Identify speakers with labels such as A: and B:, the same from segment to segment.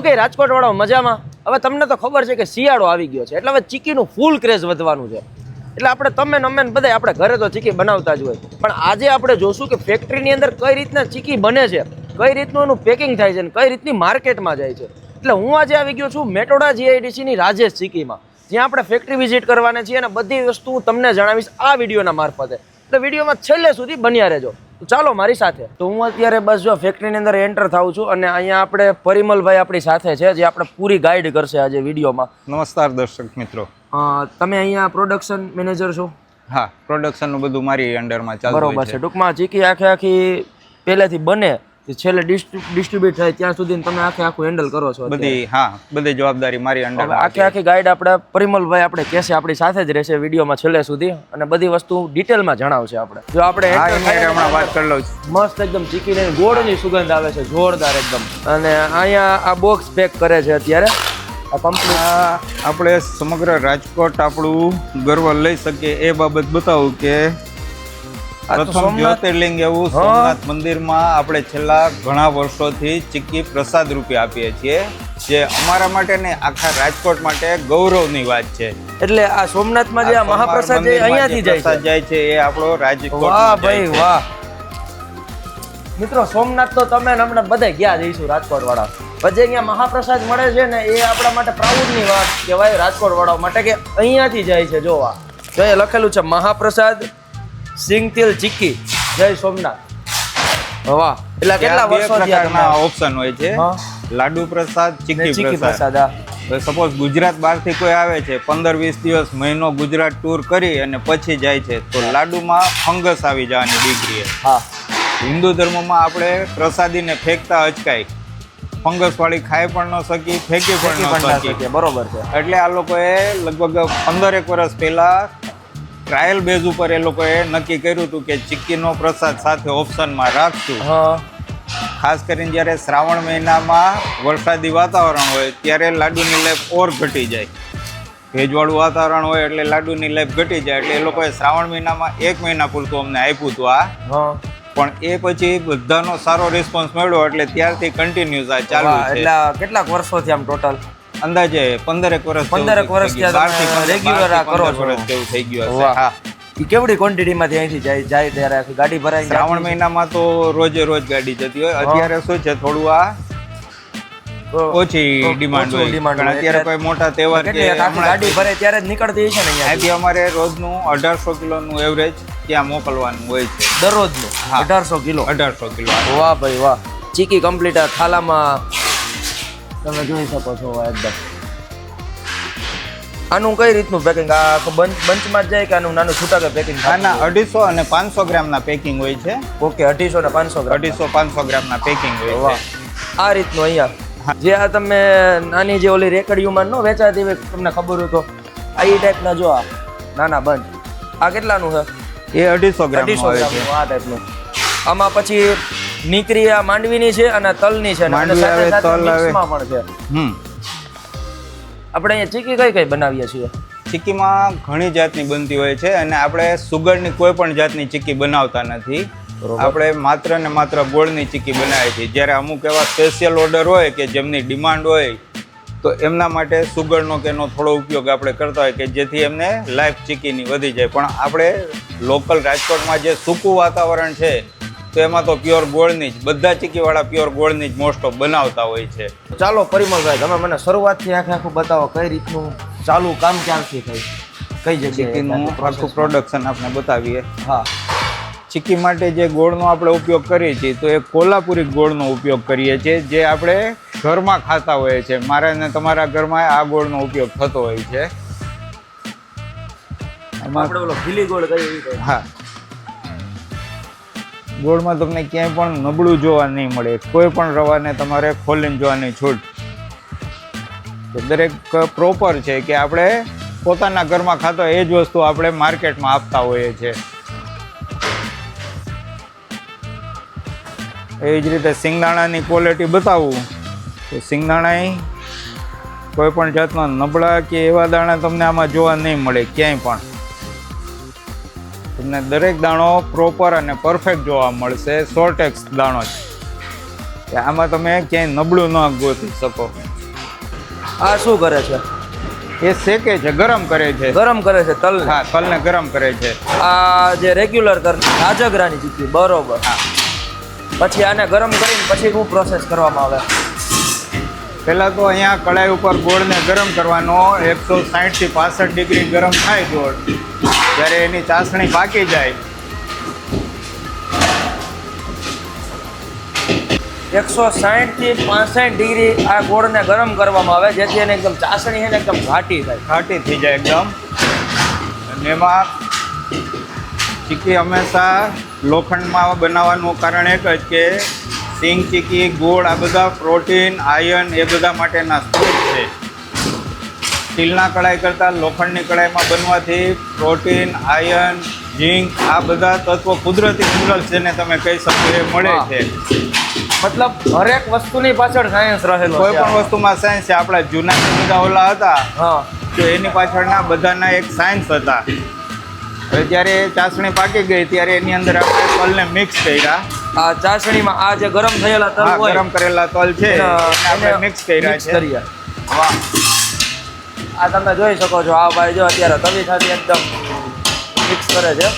A: શું કે રાજકોટ વાળો મજામાં? હવે તમને તો ખબર છે કે શિયાળો આવી ગયો છે. એટલે હવે ચીકીનું ફૂલ ક્રેઝ વધવાનું છે. એટલે આપણે તમે નમે બધા આપણે ઘરે તો ચીકી બનાવતા જ હોય. પણ આજે આપણે જોશું કે ફેક્ટરીની અંદર કઈ રીતના ચીકી બને છે, કઈ રીતનું એનું પેકિંગ થાય છે અને કઈ રીતની માર્કેટમાં જાય છે. એટલે હું આજે આવી ગયો છું મેટોડા જીઆઈડીસીની રાજેશ ચીકીમાં. જ્યાં આપણે ફેક્ટરી વિઝિટ કરવાના છીએ અને બધી વસ્તુ તમને જણાવીશ આ વિડીયોના મારફતે. એટલે વિડીયોમાં છેલ્લે સુધી બન્યા રહેજો. ચાલો મારી સાથે. તો હું અત્યારે બસ જો ફેક્ટરીની અંદર એન્ટર થાઉં છું અને અહીંયા આપણે પરિમલભાઈ આપણી સાથે છે જે આપણે પૂરી ગાઈડ કરશે આજે વિડીયોમાં.
B: નમસ્કાર દર્શક મિત્રો.
A: તમે અહીંયા પ્રોડક્શન મેનેજર છો?
B: હા પ્રોડક્શનનું બધું મારી અંડરમાં ચાલતું
A: બરોબર છે.
B: છે.
A: ટૂંકમાં ચીકી આખે આખી પહેલેથી બને તે છેલ્લે ડિસ્ટ્રીબ્યુટ થાય ત્યાં સુધી તમે આખે આખું હેન્ડલ કરો છો
B: બધી હા બધી જવાબદારી મારી અંડર
A: આખે આખી ગાઈડ આપણે પરિમલભાઈ આપણે કહેશે આપણી સાથે જ રહેશે વિડીયોમાં છેલ્લે સુધી. અને બધી વસ્તુ ડિટેલમાં જણાવશે આપણે. જો આપણે
B: હમણાં વાત કરી લઉં
A: મસ્ત એકદમ ચીકીને ગોળની સુગંધ આવે છે જોરદાર એકદમ. અને અહીંયા આ બોક્સ પેક કરે છે અત્યારે. આ કંપની
B: આપણે સમગ્ર રાજકોટ આપણું ગર્વ લઈ શકીએ એ બાબત બતાવું કે પ્રથમ
A: સોમનાથ-
B: જ્યોતિર્લિંગ એવું સોમનાથ મંદિરમાં આપણે છેલ્લા ઘણા વર્ષોથી ચીક્કી પ્રસાદ રૂપે આપીએ છીએ જે અમારા માટે ને આખા રાજકોટ માટે ગૌરવની વાત છે.
A: એટલે આ સોમનાથમાં જે આ મહાપ્રસાદ
B: જે
A: અહીંયાથી જાય
B: જાય છે એ આપણો રાજકોટ
A: વાહ ભાઈ વાહ. મિત્રો સોમનાથ તો તમે હમણાં બધા ગયા જઈશું રાજકોટ વાળા પછી અહીંયા મહાપ્રસાદ મળે છે ને એ આપણા માટે પ્રાઉડની વાત કહેવાય રાજકોટ વાળા માટે કે અહીંયાથી જાય છે જોવા. તો એ લખેલું છે મહાપ્રસાદ સિંગ તેલ ચીક્કી. જય સોમનાથ. વાહ એટલે કેટલા
B: ત્યાં બે
A: વર્ષો થયા
B: પ્રકારના
A: તમે
B: ઓપ્શન હોય છે. લાડુ પ્રસાદ ચીક્કી પ્રસાદ. સપોઝ ગુજરાત બહારથી કોઈ આવે છે પંદર વીસ દિવસ મહિનો ગુજરાત ટૂર કરી અને પછી જાય છે તો લાડુમાં ફંગસ આવી જવાની ડિગ્રી
A: હા.
B: હિન્દુ ધર્મમાં આપણે પ્રસાદીને ફેંકતા અચકાય. ફંગસ વાળી ખાઈ પણ ન શકી ફેંકી પણ ન શકી.
A: બરોબર છે.
B: એટલે આ લોકોએ લગભગ પંદરેક વર્ષ પહેલા ટ્રાયલ બેઝ ઉપર એ લોકોએ નક્કી કર્યું હતું કે ચીક્કીનો પ્રસાદ સાથે ઓપ્શનમાં રાખશું.
A: હા.
B: ખાસ કરીને જ્યારે શ્રાવણ મહિનામાં વરસાદી વાતાવરણ હોય ત્યારે લાડુની લાઈફ ઓર ઘટી જાય. ભેજવાળું વાતાવરણ હોય એટલે લાડુની લાઈફ ઘટી જાય એટલે એ લોકોએ શ્રાવણ મહિનામાં એક મહિના પૂરતું અમને આપ્યું હતું આ. પણ એ પછી બધાનો સારો રિસ્પોન્સ મળ્યો એટલે ત્યારથી કન્ટિન્યુઝ આ ચાલુ
A: એટલે કેટલાક વર્ષોથી આમ ટોટલ
B: અંદાજે પંદરેક વર્ષ
A: પંદરેક વર્ષ regular આ કરો છો.
B: એવું થઈ ગયું હશે.
A: કેવડી ક્વોન્ટિટીમાંથી અહીંથી જાય જાય ત્યારે આખી ગાડી ભરાય
B: શ્રાવણ મહિનામાં તો રોજે રોજ ગાડી જતી હોય. અત્યારે શું છે થોડું આ ઓછી ડિમાન્ડ હોય.
A: ડિમાન્ડ
B: અત્યારે કોઈ મોટા તહેવાર કે
A: ગાડી ભરે ત્યારે જ નીકળતી હશે ને
B: અહીંથી અમારે રોજનું અઢારસો કિલોનું એવરેજ ત્યાં મોકલવાનું હોય છે.
A: દરરોજનું? અઢારસો કિલો?
B: અઢારસો કિલો.
A: વાહ ભાઈ વાહ. ચીકી કમ્પ્લીટ આ થાલામાં તમે જોઈ શકો છો એકદમ. આનું કઈ રીતનું પેકિંગ આ બંચ બંચમાં જ જાય કે આનું નાનું છૂટા કે પેકિંગ
B: આના અઢીસો અને પાંચસો ગ્રામના પેકિંગ હોય છે.
A: ઓકે અઢીસો ને પાંચસો ગ્રામ.
B: અઢીસો પાંચસો ગ્રામના પેકિંગ હોય
A: વાહ. આ રીતનું અહીંયા. જે આ તમે નાની જે ઓલી રેકડીઓમાં ન વેચાતી હોય તમને ખબર હોય તો આ એ ટાઈપના જો આ નાના બંચ આ કેટલાનું છે?
B: એ અઢીસો ગ્રામ
A: અઢીસો ગ્રામ આ ટાઈપનું આમાં પછી નીકરી આ માંડવીની છે અને તલની છે અને સાથે સાથે મિક્સમાં પણ છે.
B: હમ.
A: આપણે અહીંયા ચીકી કઈ કઈ બનાવીએ છીએ?
B: ચીક્કીમાં ઘણી જાતની બનતી હોય છે અને આપણે સુગરની કોઈ પણ જાતની ચીક્કી બનાવતા નથી. આપણે માત્ર ને માત્ર ગોળની ચીક્કી બનાવીએ છીએ. જ્યારે અમુક એવા સ્પેશિયલ ઓર્ડર હોય કે જેમની ડિમાન્ડ હોય તો એમના માટે સુગરનો કે એનો થોડો ઉપયોગ આપણે કરતા હોય કે જેથી એમને લાઈફ ચીકીની વધી જાય. પણ આપણે લોકલ રાજકોટમાં જે સૂકું વાતાવરણ છે તો એમાં તો પ્યોર ગોળની જ બધા ચીકીવાળા પ્યોર ગોળની જ મોસ્ટ ઓફ બનાવતા હોય છે.
A: ચાલો પરિમલભાઈ તમે મને શરૂઆતથી આખે આખું બતાવો કઈ રીતનું ચાલુ કામ ક્યાંથી થઈ કઈ જગ્યાએ
B: આખું પ્રોડક્શન આપણે બતાવીએ.
A: હા.
B: ચીકી માટે જે ગોળનો આપણે ઉપયોગ કરીએ છીએ તો એ કોલ્હાપુરી ગોળનો ઉપયોગ કરીએ છીએ જે આપણે ઘરમાં ખાતા હોઈએ છીએ. મારા ને તમારા ઘરમાં આ ગોળનો ઉપયોગ થતો હોય છે. હા. ગોળમાં તમને ક્યાંય પણ નબળું જોવા નહીં મળે. કોઈ પણ રવાને તમારે ખોલીને જોવાની છૂટ. દરેક પ્રોપર છે કે આપણે પોતાના ઘરમાં ખાતો એ જ વસ્તુ આપણે માર્કેટમાં આપતા હોઈએ છીએ. એ જ રીતે સિંગદાણાની ક્વોલિટી બતાવું. તો સિંગદાણા કોઈ પણ જાતના નબળા કે એવા દાણા તમને આમાં જોવા નહીં મળે ક્યાંય પણ. તમને દરેક દાણો પ્રોપર અને પરફેક્ટ જોવા મળશે. સોર્ટેક્સ દાણો છે. આમાં તમે ક્યાંય નબળું ન ગોતી શકો.
A: આ શું કરે છે?
B: એ શેકે છે ગરમ કરે છે.
A: ગરમ કરે છે તલ
B: હા તલને ગરમ કરે છે.
A: આ જે રેગ્યુલર રાજગરાની ચીકી બરોબર.
B: હા.
A: પછી આને ગરમ કરીને પછી શું પ્રોસેસ કરવામાં આવે?
B: પહેલાં તો અહીંયા કડાઈ ઉપર ગોળને ગરમ કરવાનો એકસો સાહીઠથી પાસઠ ડિગ્રી ગરમ થાય ગોળ. જ્યારે એની ચાસણી પાકી જાય.
A: એકસો સાહીઠથી પાસઠ ડિગ્રી આ ગોળને ગરમ કરવામાં આવે, જેથી એને એકદમ ચાસણી છે ને એકદમ ઘાટી થાય.
B: ઘાટી થઈ જાય એકદમ. અને એમાં ચીકી હંમેશા લોખંડમાં બનાવવાનું કારણ એક જ કે સિંગ, ચીકી, ગોળ આ બધા પ્રોટીન આયર્ન એ બધા માટેના સ્ત્રોત સ્ટીલના કડાઈ કરતાં લોખંડની કડાઈમાં બનવાથી પ્રોટીન આયર્ન ઝીંક આ બધા તત્વો કુદરતી મિનરલ્સ જેને તમે કહી શકો એ મળે છે.
A: મતલબ હરેક વસ્તુની પાછળ સાયન્સ રહેલો
B: કોઈ પણ વસ્તુમાં સાયન્સ છે. આપણા જૂના બધા ઓલા હતા તો એની પાછળના બધાના એક સાયન્સ હતા. હવે જ્યારે ચાસણી પાકી ગઈ ત્યારે એની અંદર આપણે તલને મિક્સ કર્યા.
A: આ ચાસણીમાં આ જે ગરમ થયેલા તલ હોય
B: ગરમ કરેલા તલ છે આપણે મિક્સ કર્યા છે.
A: વાહ. આ તમે જોઈ શકો છો આ ભાઈ જો અત્યારે તવી સાથે એકદમ મિક્સ કરે છે.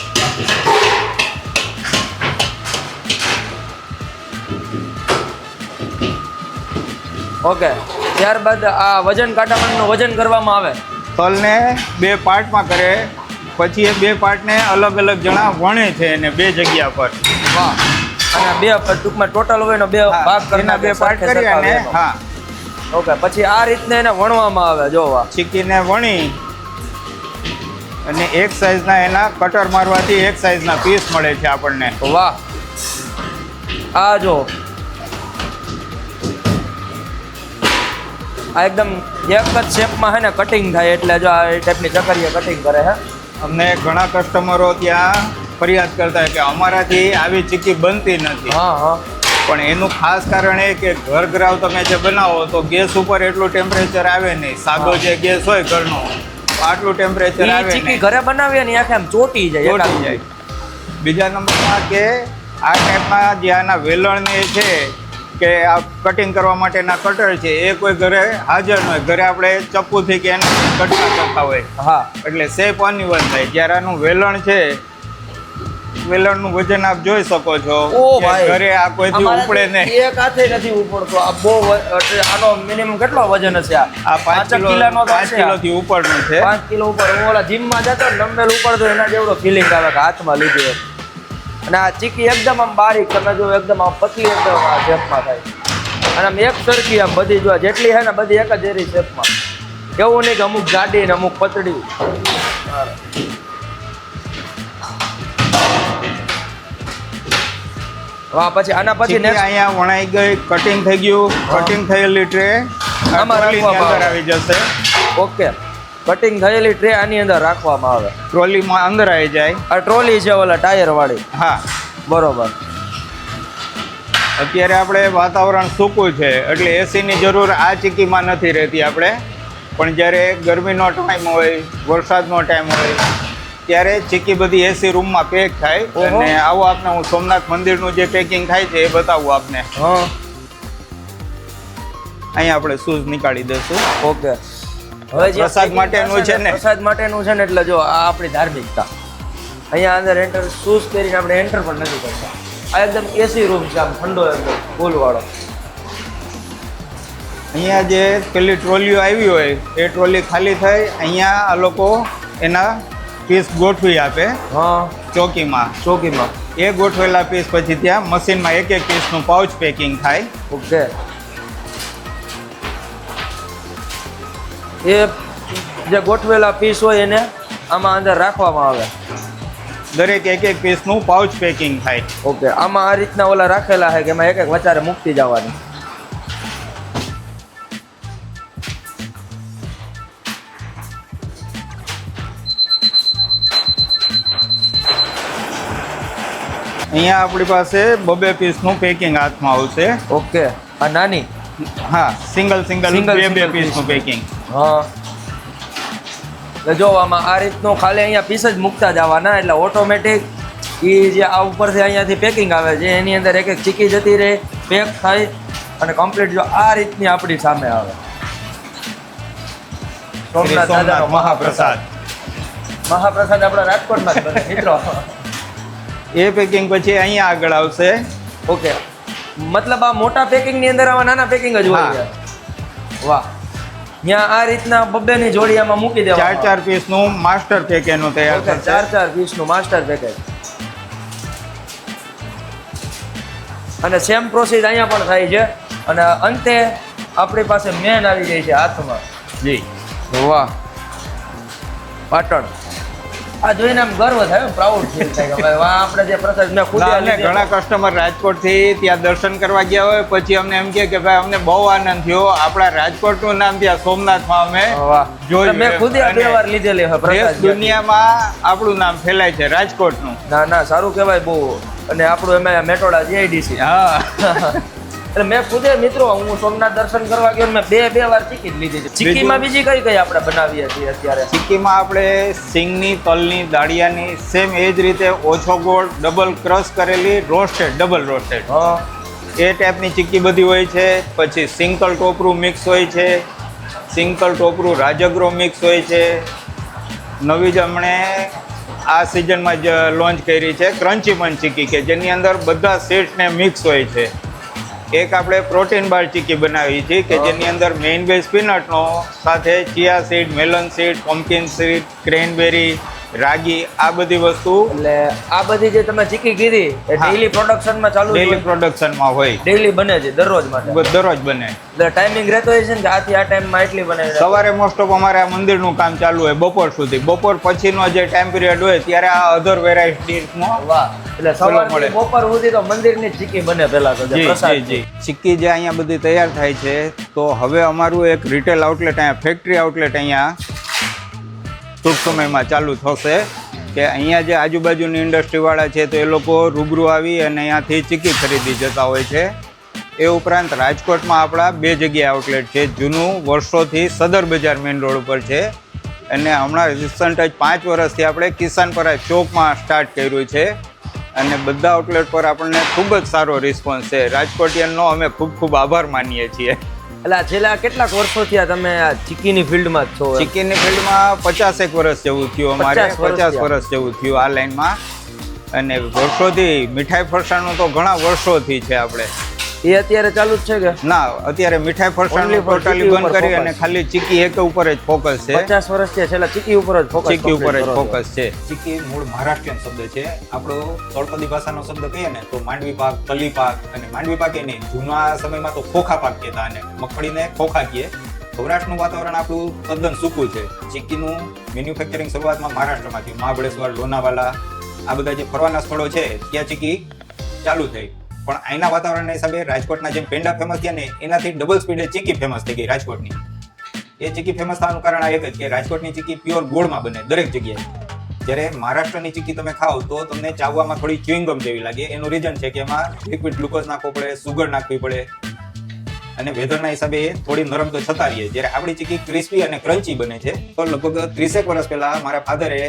A: ઓકે ત્યારબાદ આ વજન કાટામણનું વજન કરવામાં આવે.
B: તલને બે પાર્ટમાં કરે પછી એ બે પાર્ટને અલગ અલગ જણા વણે છે એને બે જગ્યા પર.
A: વાહ. અને બે ટૂંકમાં ટોટલ હોય ને બે ભાગ
B: કરીને બે પાર્ટ કરી અને હા.
A: ઓકે પછી આ રીતને એને વણવામાં આવે જો વાહ
B: ચીકીને વણી અને એક સાઈઝના એના કટર મારવાથી એક સાઈઝના પીસ મળે છે આપણને.
A: વાહ. આ જો. આ એકદમ એક જ શેપમાં હે ને કટિંગ થાય એટલે જો આ ટાઈપની ચકરીએ કટિંગ કરે હે.
B: અમને ઘણા કસ્ટમરો ત્યાં ફરિયાદ કરતા કે અમારાથી આવી ચીકી બનતી નથી.
A: હા હા.
B: પણ એનું ખાસ કારણ એ કે ઘર ગ્રાવ તમે જે બનાવો તો ગેસ ઉપર એટલું ટેમ્પરેચર આવે નહીં. સાદો જે ગેસ હોય ઘરનો આટલું ટેમ્પરેચર આવે
A: ચીકી
B: નહીં.
A: ઘરે બનાવીએ ને આખે આમ ચોટી જાય
B: ચોટી જાય. બીજા નંબરમાં કે આ ટાઈપમાં જે આના વેલણ એ છે કે આ કટિંગ કરવા માટેના કટર છે એ કોઈ ઘરે હાજર ન હોય. ઘરે આપણે ચપ્પુથી કે એને કટકા કરતા હોય.
A: હા.
B: એટલે સેફ અનઇવન થાય. જ્યારે આનું વેલણ છે વેલણનું વજન આપ જોઈ શકો છો
A: ઓ ભાઈ
B: ઘરે આ કોઈથી ઉપડે નહીં.
A: એક હાથે નથી ઉપડતો. આ બહુ આનો મિનિમમ કેટલો વજન હશે આ?
B: આ પાંચ કિલો
A: કિલોનો તો
B: પાંચ
A: હશે આ.
B: કિલોથી છે.
A: પાંચ કિલો ઉપર. હું ઓલા જીમમાં જતો ડમ્બેલ ઉપર તો એના જેવડો ફિલિંગ આવે કે હાથમાં લીધું. અને આ ચીકી એકદમ આમ બારીક તમે જો એકદમ આમ પતલી એકદમ આ શેપમાં થાય. અને આમ એક સરખી આમ બધી જો જેટલી હે ને બધી એક જ એરી શેપમાં એવું નહીં કે અમુક જાડી ને અમુક પતળી. વાહ પછી આના પછી
B: અહીંયા વણાઈ ગઈ કટિંગ થઈ ગયું કટિંગ થયેલી ટ્રે
A: આમાં. આવી.
B: જશે.
A: ઓકે. કટિંગ થયેલી ટ્રે આની અંદર રાખવામાં આવે.
B: ટ્રોલીમાં અંદર આવી જાય.
A: આ ટ્રોલી છે ઓલા ટાયર વાળી.
B: હા.
A: બરોબર.
B: અત્યારે આપણે વાતાવરણ સૂકું છે એટલે એસીની જરૂર આ ચીકીમાં નથી રહેતી આપણે. પણ જ્યારે ગરમીનો ટાઈમ હોય વરસાદનો ટાઈમ હોય ત્યારે ચીકી બધી એસી રૂમમાં પેક થાય. અને આવો આપને હું સોમનાથ મંદિરનું જે પેકિંગ થાય છે એ બતાવું આપને. અહીંયા આપણે શૂઝ નીકાળી દઈશું.
A: ઓકે. હવે જે
B: પ્રસાદ માટેનું છે ને?
A: પ્રસાદ માટેનું છે ને એટલે જો આ આપણી ધાર્મિકતા. અહીંયા અંદર એન્ટર શૂઝ પહેરીને આપણે એન્ટર પણ નથી કરતા. આ એકદમ એસી રૂમ છે આમ ઠંડો એકદમ ફૂલ વાળો
B: અહીંયા જે પેલી ટ્રોલીઓ આવી હોય એ ટ્રોલી ખાલી થાય અહીંયા આ લોકો એના પીસ ગોઠવી આપે
A: હા.
B: ચોકીમાં.
A: ચોકીમાં.
B: એ ગોઠવેલા પીસ પછી ત્યાં મશીનમાં એક એક પીસનું પાઉચ પેકિંગ થાય.
A: ઓકે. એ જે ગોઠવેલા પીસ હોય એને આમાં અંદર રાખવામાં આવે.
B: દરેક એક એક પીસનું પાઉચ પેકિંગ થાય.
A: ઓકે. આમાં આ રીતના ઓલા રાખેલા છે કે એમાં એક એક વચારે મૂકતી જવાની.
B: અહીંયા આપણી પાસે બબે પીસનું પેકિંગ હાથમાં આવશે.
A: ઓકે. આ નાની?
B: હા સિંગલ સિંગલ બે બે પીસનું પેકિંગ
A: હા. એટલે જો આમાં આ રીતનું ખાલી અહીંયા પીસ જ મૂકતા જવાના એટલે ઓટોમેટિક એ જે આ ઉપરથી અહીંયાથી પેકિંગ આવે છે એની અંદર એક એક ચીકી જતી રહે પેક થાય અને કમ્પ્લીટ જો આ રીતની આપણી સામે આવે. સોમનાથ
B: મહાપ્રસાદ.
A: મહાપ્રસાદ આપણા રાજકોટમાં જ બને મિત્રો.
B: એ પેકિંગ પછી અહીંયા આગળ આવશે.
A: ઓકે. મતલબ આ મોટા પેકિંગની અંદર આવા નાના પેકિંગ જ હોય વાહ. ત્યાં આ રીતના બબ્બે ની જોડી આમાં મૂકી દેવા
B: ચાર ચાર પીસનું માસ્ટર પેક એનું તૈયાર થશે.
A: ચાર ચાર પીસનું માસ્ટર પેકેજ અને સેમ પ્રોસેસ અહીંયા પણ થાય છે. અને અંતે આપણી પાસે મેન આવી જાય છે હાથમાં.
B: જી.
A: વાહ. પાટણ. આ જોઈને આમ ગર્વ થાય પ્રાઉડ ફીલ થાય કે ભાઈ વાહ આપણે જે પ્રસાદ મેં ખુદ
B: ના, ઘણા કસ્ટમર રાજકોટથી ત્યાં દર્શન કરવા ગયા હોય પછી અમને એમ કે ભાઈ અમને બહુ આનંદ થયો. આપણા રાજકોટનું નામ ત્યાં સોમનાથમાં અમે જોયું
A: મેં ખુદ બે વાર લીધેલી હોય પ્રસાદ
B: દુનિયામાં આપણું નામ ફેલાય છે રાજકોટનું.
A: ના ના સારું કહેવાય બહુ. અને આપણું એમાં મેટોડા જીઆઈડીસી
B: હા.
A: એટલે મેં ખુદે મિત્રો હું સોમનાથ દર્શન કરવા ગયો મેં બે બે વાર ચીકી લીધી છે. ચીકીમાં બીજી કઈ કઈ આપણે બનાવીએ છીએ અત્યારે?
B: ચીકીમાં આપણે સિંગની તલની દાળિયાની સેમ એ જ રીતે ઓછો ગોળ ડબલ ક્રશ કરેલી રોસ્ટેડ ડબલ રોસ્ટેડ
A: હા.
B: એ ટાઈપની ચીક્કી બધી હોય છે. પછી સિંકલ ટોપરું મિક્સ હોય છે. સિંકલ ટોપરું રાજગરો મિક્સ હોય છે. નવી જ હમણે આ સિઝનમાં જ લોન્ચ કરી છે. ક્રન્ચી મન ચીક્કી કે જેની અંદર બધા સેટ્સને મિક્સ હોય છે. એક આપણે પ્રોટીન બાર ચીકી બનાવી છે કે જેની અંદર મેઇન બેઝ પીનટનો સાથે chia seed melon seed pumpkin seed cranberry ragi આ બધી વસ્તુ
A: એટલે આ બધી જે તમે ચીકી કીધી એ. ડેઈલી પ્રોડક્શનમાં ચાલુ
B: ડેઈલી પ્રોડક્શનમાં હોય.
A: ડેઈલી બને છે દરરોજ માટે.
B: દરરોજ બને.
A: એટલે ટાઈમિંગ રહેતો હોય છે ને કે આથી આ ટાઈમમાં એટલી બને
B: સવારે મોસ્ટ ઓફ અમારે આ મંદિરનું કામ ચાલુ હોય બપોર સુધી. બપોર પછીનો જે ટાઈમ પિરિયડ હોય ત્યારે આ અધર
A: વેરાયટીનો એટલે
B: મળે.
A: બપોર સુધી તો મંદિરની ચીકી બને પહેલા તો જી
B: જી
A: ચીકી
B: જે અહીંયા બધી તૈયાર થાય છે તો હવે અમારું એક રિટેલ આઉટલેટ અહીંયા ફેક્ટરી આઉટલેટ અહીંયા ટૂંક સમયમાં ચાલુ થશે કે અહીંયા જે આજુબાજુની ઇન્ડસ્ટ્રીવાળા છે તો એ લોકો રૂબરૂ આવી અને અહીંયાથી ચીકી ખરીદી જતા હોય છે. એ ઉપરાંત રાજકોટમાં આપણા બે જગ્યાએ આઉટલેટ છે. જૂનું વર્ષોથી સદર બજાર મેઇન રોડ ઉપર છે. અને હમણાં રિસન્ટ જ પાંચ વર્ષથી આપણે કિસાનપરા ચોકમાં સ્ટાર્ટ કર્યું છે. અને બધા આઉટલેટ પર આપણને ખૂબ જ સારો રિસ્પોન્સ છે. રાજકોટિયનનો અમે ખૂબ ખૂબ આભાર માનીએ છીએ.
A: એટલે છેલ્લા કેટલાક વર્ષોથી આ તમે આ ચીકીની ફિલ્ડમાં જ છો એમ?
B: ચિકનની ફિલ્ડમાં પચાસેક વર્ષ જેવું થયું અમારે પચાસ વર્ષ જેવું થયું આ લાઈનમાં. અને વર્ષોથી મીઠાઈ ફરસાણનું તો ઘણા વર્ષોથી છે આપણે.
A: એ અત્યારે ચાલુ જ છે કે?
B: ના અત્યારે મીઠાઈ
A: Only
B: ટોટલી બંધ કરી અને ખાલી ચીકી એક ઉપર જ ફોકસ છે.
A: પચાસ છે છેલ્લા ચીકી ઉપર જ ફોકસ
B: ચીકી ઉપર જ ફોકસ છે.
C: ચીકી મૂળ મહારાષ્ટ્રીયન શબ્દ છે. આપણો તળપદી ભાષાનો શબ્દ કહીએ ને તો માંડવી પાક તલી પાક અને માંડવી પાક એ નહીં જૂના સમયમાં તો ખોખા પાક કહેતા અને મગફળીને ખોખા કહીએ. સૌરાષ્ટ્રનું વાતાવરણ આપણું તદ્દન સૂકું છે. ચીકીનું મેન્યુફેક્ચરિંગ શરૂઆતમાં મહારાષ્ટ્રમાંથી મહાબળેશ્વર લોનાવાલા આ બધા જે ફરવાના સ્થળો છે ત્યાં ચીકી ચાલુ થઈ. પણ અહીંના વાતાવરણના હિસાબે રાજકોટના જેમ પેંડા ફેમસ થયા ને એનાથી ડબલ સ્પીડે ચીકી ફેમસ થઈ ગઈ રાજકોટની. એ ચીકી ફેમસ થવાનું કારણ આ એક જ કે રાજકોટની ચીકી પ્યોર ગોળમાં બને દરેક જગ્યાએ. જ્યારે મહારાષ્ટ્રની ચીકી તમે ખાઓ તો તમને ચાવવામાં થોડી ચ્યુઇંગમ જેવી લાગે. એનું રીઝન છે કે એમાં લિક્વિડ ગ્લુકોઝ નાખવો પડે સુગર નાખવી પડે. અને વેધરના હિસાબે એ થોડી નરમ તો છતાં રહીએ જ્યારે આપણી ચીકી ક્રિસ્પી અને ક્રન્ચી બને છે, તો લગભગ ત્રીસેક વર્ષ પહેલા મારા ફાધરે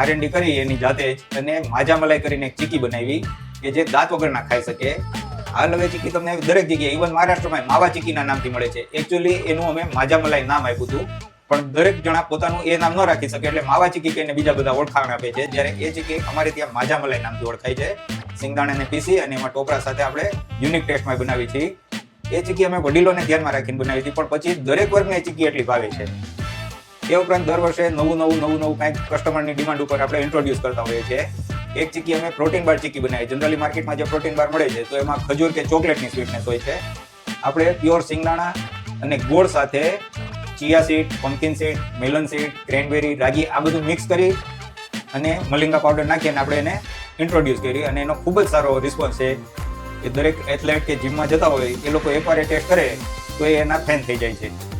C: આરએનડી કરી એની જાતે જ અને માજા મલાઈ કરીને એક ચીકી બનાવી. કે જે દાંત વગર ના ખાઈ શકે. આ હવે ચીકી તમને દરેક જગ્યાએ ઇવન મહારાષ્ટ્રમાં માવા ચીકીના નામથી મળે છે. એકચ્યુઅલી એનું અમે માજા મલાઈ નામ આપ્યું હતું. પણ દરેક જણા પોતાનું એ નામ ન રાખી શકે એટલે માવા ચીકી કહીને બીજા બધા ઓળખાણ આપે છે. જ્યારે એ ચીકી અમારે ત્યાં માજા મલાઈ નામથી ઓળખાય છે. સિંગદાણાને પીસી અને એમાં ટોપરા સાથે આપણે યુનિક ટેસ્ટમાં બનાવી છે એ ચીકી અમે વડીલોને ધ્યાનમાં રાખીને બનાવી હતી. પણ પછી દરેક વર્ગને એ ચીકી એટલી ભાવે છે. એ ઉપરાંત દર વર્ષે નવું નવું નવું નવું કંઈક કસ્ટમરની ડિમાન્ડ ઉપર આપણે ઇન્ટ્રોડ્યુસ કરતા હોઈએ છીએ. એક ચીકી અમે પ્રોટીન બાર ચીકી બનાવી. જનરલી માર્કેટમાં જે પ્રોટીન બાર મળે છે, તો એમાં ખજૂર કે ચોકલેટની સ્વીટનેસ હોય છે. આપણે પ્યોર સિંગદાણા અને ગોળ સાથે chia seed pumpkin seed melon seed cranberry ragi, આ બધું મિક્સ કરી અને મલિંગા પાવડર નાખી અને આપણે એને ઇન્ટ્રોડ્યુસ કરી અને એનો ખૂબ જ સારો રિસ્પોન્સ છે કે દરેક એથ્લેટ કે જીમમાં જતા હોય, એ લોકો એકવાર એ ટેસ્ટ કરે, તો એ એના ફેન થઈ જાય છે.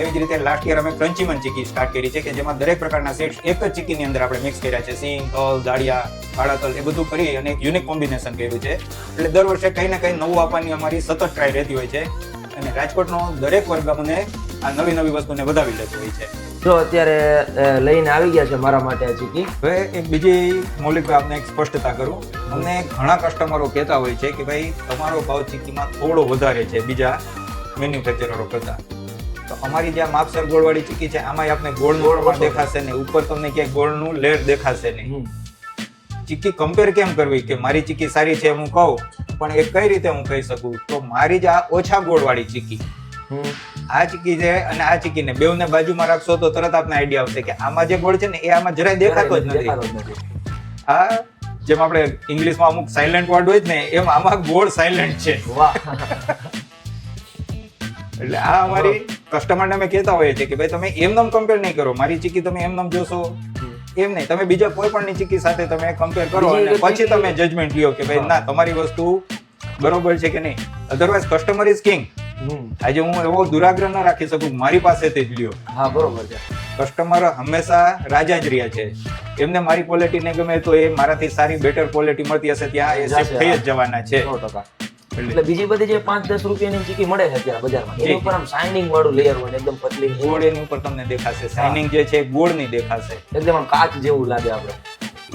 C: એવી જ રીતે લાસ્ટ યર અમે ક્રન્ચી મન ચીકી સ્ટાર્ટ કરી છે કે જેમાં દરેક પ્રકારના સેટ્સ એક જ ચીકીની અંદર આપણે મિક્સ કર્યા છે. સિંગ તલ દાળિયા કાળા તલ એ બધું કરી અને એક યુનિક કોમ્બિનેશન કર્યું છે. એટલે દર વર્ષે કંઈ ને કંઈ નવું આપવાની અમારી સતત ટ્રાય રહેતી હોય છે અને રાજકોટનો દરેક વર્ગ અમને આ નવી નવી વસ્તુને વધાવી લેતો હોય છે.
A: જો અત્યારે લઈને આવી ગયા છે મારા માટે આ ચીકી.
C: હવે એક બીજી મૌલિક આપને એક સ્પષ્ટતા કરું. અમને ઘણા કસ્ટમરો કહેતા હોય છે કે ભાઈ તમારો ભાવ ચીકીમાં થોડો વધારે છે બીજા મેન્યુફેક્ચરરો કરતા.
B: તો અમારી જે માપસર ગોળવાળી ચીકી છે આમાં આપને
A: ગોળ
B: ગોળ
A: પણ
B: દેખાશે નહીં. ઉપર તમને ક્યાંય ગોળનું લેર દેખાશે નહીં. ચીકી કમ્પેર કેમ કરવી કે મારી ચીકી સારી છે હું કહું પણ એ કઈ રીતે હું કહી શકું? તો મારી જ આ ઓછા ગોળવાળી ચીકી. આ ચીકી છે અને આ ચીકી ને બેવને બાજુમાં રાખશો તો તરત આપને આઈડિયા આવશે કે આમાં જે ગોળ છે ને એ આમાં જરાય દેખાતો જ નથી. આ જેમ આપણે ઇંગ્લિશમાં અમુક સાયલેન્ટ વર્ડ હોય ને એમ આમાં ગોળ સાયલેન્ટ છે.
A: વાહ.
B: એટલે આ અમારી કસ્ટમરને અમે કહેતા હોઈએ છીએ કે ભાઈ તમે એમનેમ કમ્પેર નહીં કરો. મારી ચીકી તમે એમનેમ જોશો. એમ નહીં. તમે બીજા કોઈ પણ ચીકી સાથે તમે કમ્પેર કરો અને પછી તમે જજમેન્ટ લ્યો કે ભાઈ ના તમારી વસ્તુ બરોબર છે કે નહીં? અધરવાઇઝ કસ્ટમર ઇઝ કિંગ આજે હું એવો દુરાગ્રહ ન રાખી શકું મારી પાસેથી જ લ્યો.
A: હા બરોબર છે.
B: કસ્ટમર હંમેશા રાજા જ રહ્યા છે. એમને મારી ક્વોલિટી ને ગમે તો એ મારાથી સારી બેટર ક્વોલિટી મળતી હશે ત્યાં એ થઈ જ જવાના છે.
A: સો ટકા.
B: એટલે
A: બીજી બધી જે પાંચ દસ રૂપિયાની ચીકી મળે છે અત્યારે બજારમાં એની ઉપર આમ શાઇનિંગ વાળું લેયર હોય એકદમ પતલી
B: ગોળ એની ઉપર તમને દેખાશે. શાઇનિંગ જે છે ગોળની દેખાશે.
A: એકદમ આમ કાચ જેવું લાગે આપણે.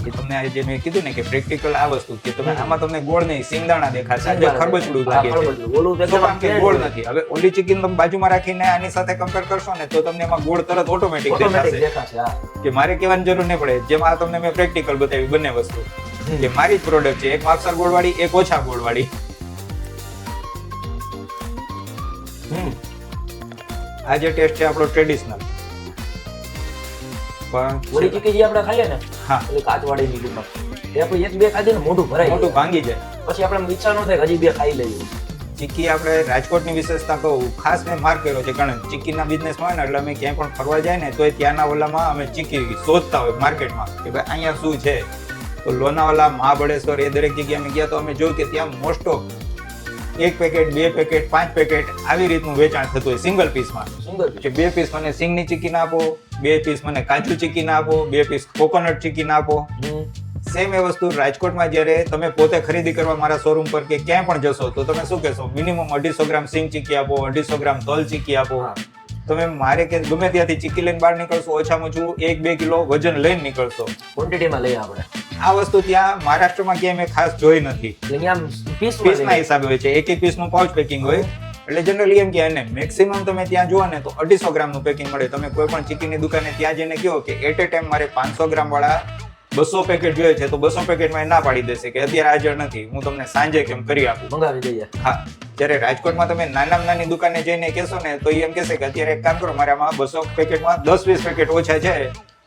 B: તમને આ જે મેં કીધું ને કે પ્રેક્ટિકલ આ વસ્તુ કે તમે આમાં તમને ગોળ નહીં સિંગદાણા દેખાશે. આજે ખરબચડું લાગે છે.
A: ઓલું એકદમ
B: કે ગોળ નથી. હવે ઓલી ચિકન તમે બાજુમાં રાખીને આની સાથે કમ્પેર કરશો ને તો તમને એમાં ગોળ તરત ઓટોમેટિક દેખાશે. કે મારે કહેવાની જરૂર નહીં પડે. જેમ આ તમને મેં પ્રેક્ટિકલ બતાવી બંને વસ્તુ. કે મારી જ પ્રોડક્ટ છે. એક માપસર ગોળવાળી એક ઓછા ગોળવાળી. આ જે ટેસ્ટ છે આપણો ટ્રેડિશનલ
A: ઓલી
B: થોડી
A: ચીકી જે આપણે ખાઈએ ને
B: હા.
A: ઓલી કાચવાડી ની કિંમત એ આપણે એક બે ખાધી ને મોઢું ભરાય
B: મોટું ભાંગી જાય.
A: પછી આપણે ઈચ્છા ન થાય હજી બે ખાઈ લઈએ.
B: ચીકી આપણે રાજકોટની વિશેષતા કહું ખાસ મેં માર્ક કર્યો છે કારણ કે ચીકીના બિઝનેસ હોય ને એટલે અમે ક્યાંય પણ ફરવા જાય ને તો ત્યાંના ઓલામાં અમે ચીકી શોધતા હોય માર્કેટમાં કે ભાઈ અહીંયા શું છે? તો લોનાવાલા મહાબળેશ્વર એ દરેક જગ્યાએ અમે ગયા તો અમે જોયું કે ત્યાં મોસ્ટ ઓફ એક પેકેટ બે પેકેટ પાંચ પેકેટ આવી રીતનું વેચાણ થતું હોય સિંગલ પીસમાં
A: સુંદર
B: કે બે પીસ મને સિંગની ચીકીના આપો બે પીસ મને કાજુ ચીકીને આપો બે પીસ કોકોનટ ચીકી ના આપો સેમ એ વસ્તુ રાજકોટમાં જ્યારે તમે પોતે ખરીદી કરવા મારા શોરૂમ પર કે ક્યાંય પણ જશો તો તમે શું કહેશો? મિનિમમ અઢીસો ગ્રામ સિંગ ચીકી આપો અઢીસો ગ્રામ તલ ચીકી આપો. તમે મારે કે ગમે ત્યાંથી ચીકી લઈને બહાર નીકળશો ઓછામાં ઓછું એક બે કિલો વજન લઈને નીકળશો.
A: ક્વોન્ટિટીમાં લઈએ આપણે.
B: આ વસ્તુ ત્યાં મહારાષ્ટ્રમાં ક્યાંય મેં ખાસ જોઈ નથી.
A: પીસ
B: પીસના હિસાબે હોય છે. એક એક પીસનું પાઉચ પેકિંગ હોય. એટલે જનરલી એમ કે એને મેક્સિમમ તમે ત્યાં જુઓ ને તો અઢીસો ગ્રામનું પેકિંગ મળે. તમે કોઈ પણ ચીકીની દુકાને ત્યાં જઈને કહો કે એટ એ ટાઈમ મારે પાંચસો ગ્રામ વાળા બસો પેકેટ જોઈએ છે તો બસો પેકેટમાં એ ના પાડી દેશે કે અત્યારે હાજર નથી. હું તમને સાંજે કેમ કરી આપું?
A: મંગાવી દઈએ.
B: હા. જ્યારે રાજકોટમાં તમે નાના નાની દુકાને જઈને કહેશો ને તો એમ કહેશે કે અત્યારે એક કામ કરો મારે આમાં બસો પેકેટમાં દસ વીસ પેકેટ ઓછા છે.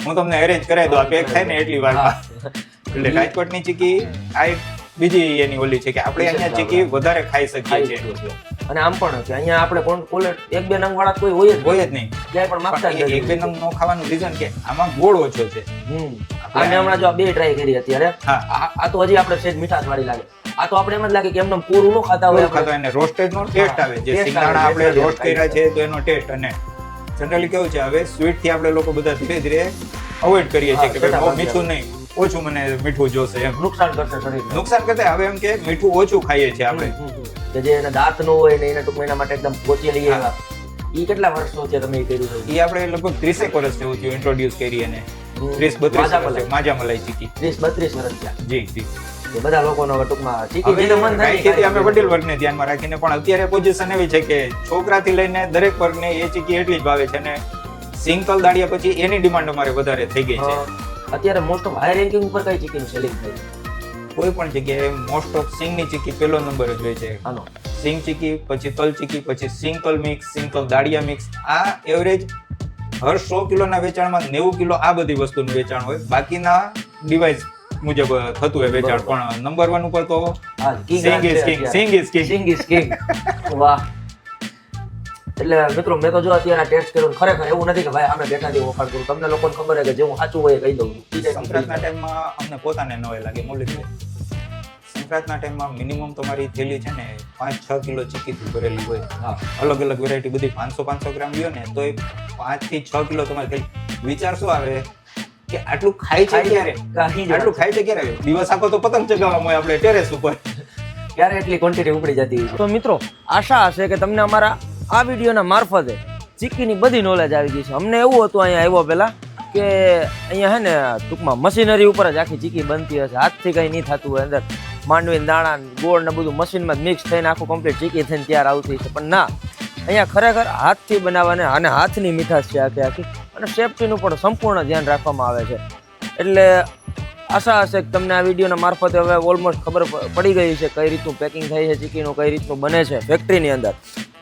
B: હું તમને અરેન્જ કરાવી દઉં આ પેક થાય ને એટલી વારમાં. એટલે રાજકોટની ચીકી આ બીજી એની ઓલી છે કે આપણે અહીંયા ચીકી વધારે ખાઈ શકીએ છીએ.
A: અને આમ પણ છે અહીંયા આપણે કોણ કોલેટ એક બે નંગ વાળા કોઈ હોય જ
B: હોય જ નહીં.
A: ક્યાંય પણ માગતા જ
B: પણ એક બે નંગ નો ખાવાનું રીઝન કે આમાં ગોળ ઓછો છે.
A: હમ. આ મેં હમણાં જો આ બે ટ્રાય કરી અત્યારે આ તો હજી આપણે સેજ મીઠાશ વાળી લાગે. આ તો આપણે એમ જ લાગે કે એમને પૂરું નો ખાતા હોય
B: ખાતા એને રોસ્ટેડ નો ટેસ્ટ આવે. જે
A: સિંગાડા
B: આપણે રોસ્ટ કર્યા છે તો એનો ટેસ્ટ અને જનરલી કેવું છે હવે સ્વીટથી આપણે લોકો બધા ધીરે ધીરે અવોઇડ કરીએ છીએ કે ભાઈ બહુ મીઠું નહીં ઓછું મને મીઠું જોશે એમ.
A: નુકસાન કરશે શરીર
B: નુકસાન કરતા હવે એમ કે મીઠું ઓછું ખાઈએ છીએ આપણે.
A: કે જે એને દાંત નો હોય ને એને ટૂંકમાં એના માટે એકદમ પોચી લઈએ એવા. ઈ કેટલા વર્ષો છે તમે એ કર્યું છે
B: એ આપણે લગભગ ત્રીસેક વર્ષ જેવું થયું ઇન્ટ્રોડ્યુસ કરી એને
A: હમ.
B: ત્રીસ બત્રીસ
A: માજા
B: વર્ષ
A: મલાઈ.
B: ચીકી.
A: ત્રીસ બત્રીસ વર્ષ થયા.
B: જી જી.
A: એ બધા લોકોનો ટૂંકમાં ચીકી જેને મન થાય ને
B: અમે વડીલ વર્ગને ધ્યાનમાં રાખીને પણ અત્યારે પોઝિશન એવી છે કે છોકરાથી લઈને દરેક વર્ગને એ ચીકી એટલી જ ભાવે છે અને સિંગલ દાડિયા પછી એની ડિમાન્ડ અમારે વધારે થઈ ગઈ છે.
A: અત્યારે મોસ્ટ ઓફ હાઈ રેન્કિંગ ઉપર કઈ ચીકીનું સેલિંગ થાય
B: કોઈ પણ જગ્યાએ મોસ્ટ ઓફ સિંગની ચીકી પહેલો નંબર જ હોય છે. સિંગ ચીકી પછી તલ ચીકી પછી સિંગલ મિક્સ સિંગલ દાડિયા મિક્સ આ એવરેજ હર સો કિલોના વેચાણમાં નેવું કિલો આ બધી વસ્તુનું વેચાણ હોય. બાકીના ડિવાઇસ મુજબ થતું હોય વેચાણ. પણ નંબર વન ઉપર તો Singh is king Singh is king
A: Singh is king વાહ. એટલે મિત્રો મેં તો જો અત્યારે ટેસ્ટ કર્યો ખરેખર એવું નથી કે ભાઈ અમે બેઠાથી વખાણ કરું. તમને લોકોને ખબર છે કે જે હું સાચું હોય કહી દઉં.
B: સંક્રાંતના ટાઈમમાં અમને પોતાને નવાઈ લાગે મૌલિકભાઈ સંક્રાંતના ટાઈમમાં મિનિમમ તમારી થેલી છે ને પાંચ છ કિલો ચીકીથી ભરેલી હોય.
A: હા.
B: અલગ અલગ વેરાયટી બધી પાંચસો પાંચસો ગ્રામ લ્યો ને તો એ પાંચથી છ કિલો તમારે થેલી વિચાર શું આવે? કે આટલું ખાય છે ક્યારે? આટલું ખાય છે ક્યારે? દિવસ આખો તો પતંગ ચગાવવામાં હોય આપણે ટેરેસ ઉપર.
A: ક્યારે એટલી ક્વોન્ટિટી ઉપડી જતી હોય તો મિત્રો આશા હશે કે તમને અમારા આ વિડીયોના મારફતે ચીકીની બધી નોલેજ આવી ગઈ છે. અમને એવું હતું અહીંયા આવ્યો પહેલાં કે અહીંયા હે ને ટૂંકમાં મશીનરી ઉપર જ આખી ચીકી બનતી હશે હાથથી કંઈ નહીં થતું હોય અંદર. માંડવી દાણા ગોળ ને બધું મશીનમાં જ મિક્સ થઈને આખું કમ્પ્લીટ ચીકી થઈને તૈયાર આવતી છે. પણ ના અહીંયા ખરેખર હાથથી બનાવવાને અને હાથની મીઠાશ છે આખી આખી. અને સેફટીનું પણ સંપૂર્ણ ધ્યાન રાખવામાં આવે છે. એટલે આશા હશે કે તમને આ વિડીયોના મારફતે હવે ઓલમોસ્ટ ખબર પડી ગઈ છે કઈ રીતનું પેકિંગ થાય છે, ચીકીનું કઈ રીતનું બને છે ફેક્ટરીની અંદર.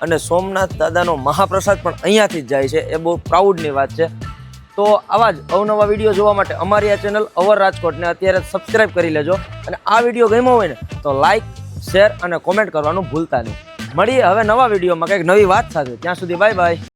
A: અને સોમનાથ દાદાનો મહાપ્રસાદ પણ અહીંયાથી જ જાય છે, એ બહુ પ્રાઉડની વાત છે. તો આવા જ અવનવા વીડિયો જોવા માટે અમારી આ ચેનલ અવર રાજકોટને અત્યારે સબસ્ક્રાઇબ કરી લેજો. અને આ વીડિયો ગમ્યો હોય ને તો લાઇક શેર અને કોમેન્ટ કરવાનું ભૂલતા નહીં. મળીએ હવે નવા વિડીયોમાં કંઈક નવી વાત સાથે. ત્યાં સુધી બાય બાય.